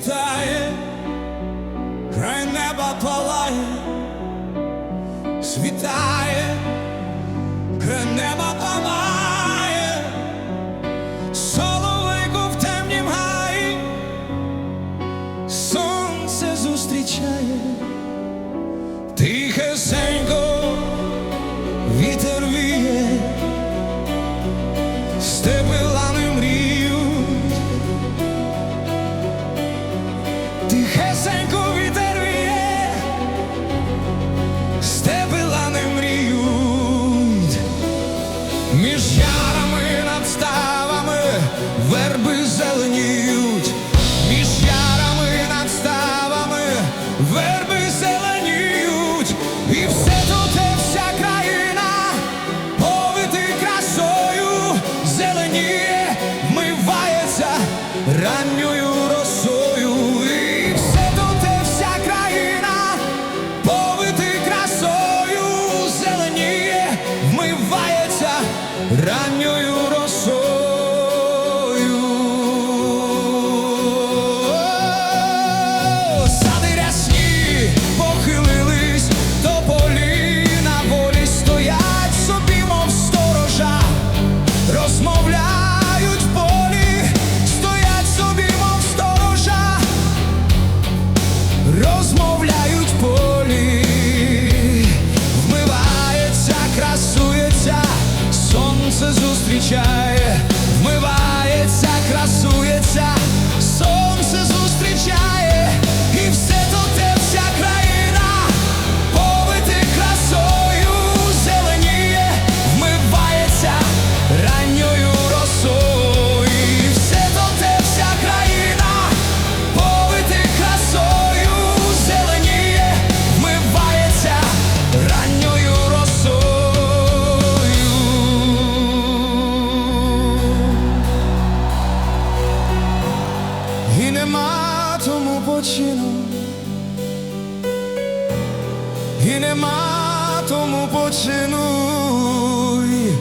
світає, край неба палає, світає, край неба палає, соловейку в темнім гаї, сонце зустрічає, тихесенько вітер віє, степи Між ярами над ставами верби зеленіють, між ярами над ставами верби. Ranió нема тому почину, і нема тому почину. І,